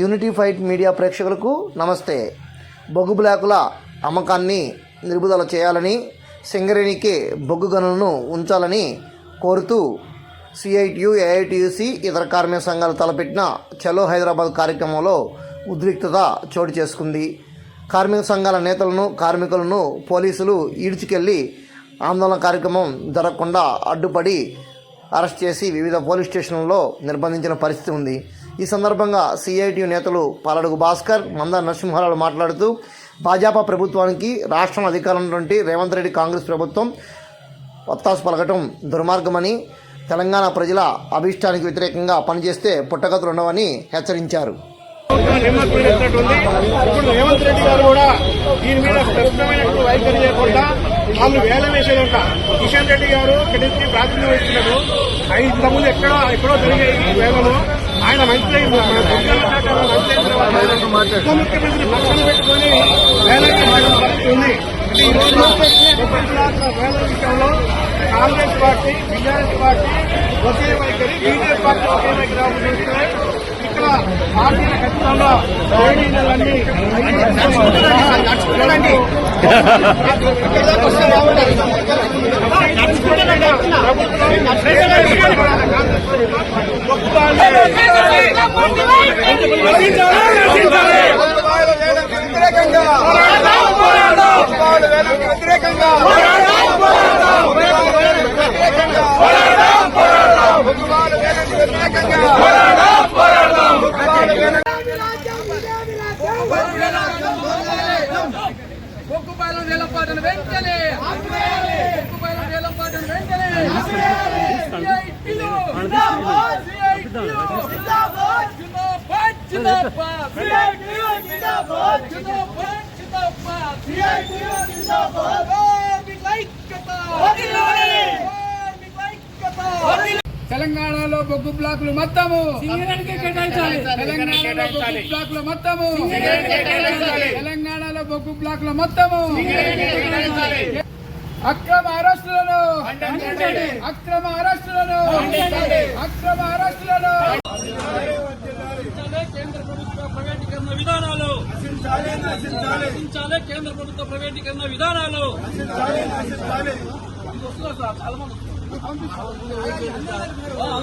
Unity fight media ప్రేక్షకులకు నమస్తే. బొగ్గు బ్లాకుల అమ్మకాన్ని నిలుపుదల చేయాలని సింగరేణికి బొగ్గు గనులను ఉంచాలని కోరుతూ సిఐటియు ఏఐటియుసి ఇతర కార్మిక సంఘాలు తలపెట్టిన చలో హైదరాబాద్ కార్యక్రమంలో ఉద్రిక్తత చోటు చేసుకుంది. కార్మిక సంఘాల నేతలను కార్మికులను పోలీసులు ఈడ్చుకెళ్ళి ఆందోళన కార్యక్రమం జరగకుండా అడ్డుపడి అరెస్ట్ చేసి వివిధ పోలీస్ స్టేషన్లలో నిర్బంధించిన పరిస్థితి ఉంది. ఈ సందర్భంగా సిఐటియు నేతలు పాలడుగు భాస్కర్ మంద నరసింహారావు మాట్లాడుతూ భాజపా ప్రభుత్వానికి రాష్ట్రం అధికారంలోంటి రేవంత్ రెడ్డి కాంగ్రెస్ ప్రభుత్వం వత్తాసు పలకటం దుర్మార్గమని తెలంగాణ ప్రజల అభిష్టానికి వ్యతిరేకంగా పనిచేస్తే పుట్టగతులు ఉండవని హెచ్చరించారు. ఇప్పుడు రేవంత్ రెడ్డి గారు కూడా దీని మీద స్పష్టమైనటువంటి వైఖరి లేకుండా వాళ్ళు వేల వేసేదంట కిషన్ రెడ్డి గారు ఇక్కడి ప్రాతినిధ్యం వహిస్తున్నారు ఇంతకుముందు ఎక్కడో ఎక్కడో జరిగే ఈ ఆయన మంత్రి ఉప ముఖ్యమంత్రి పక్కన పెట్టుకుని వేలకి ఉంది ఈ రోజు వేల విషయంలో కాంగ్రెస్ పార్టీ బీఆర్ఎస్ పార్టీ ఒకే వైఖరి బీజేపీ పార్టీ ఒకే వైఖరి. ఇక్కడ పార్టీల ఖచ్చితంగా బొగ్గుపాలెం వేలంపాటను వెంటనే బొగ్గుపాలెం వేలంపాటను వెంటనే తెలంగాణలో బొగ్గు బ్లాకులు మొత్తము. తెలంగాణలో బొగ్గు బ్లాకులు మొత్తము. తెలంగాణలో బొగ్గు బ్లాకుల మొత్తము. అక్రమ అరెస్టులను. అక్రమ అరెస్టులను. అక్రమ అరెస్టులను కేంద్ర ప్రభుత్వ ప్రైవేటీకరణ విధానాలు నశించాలి కేంద్ర ప్రభుత్వ ప్రైవేటీకరణ విధానాలు. చాలా మంది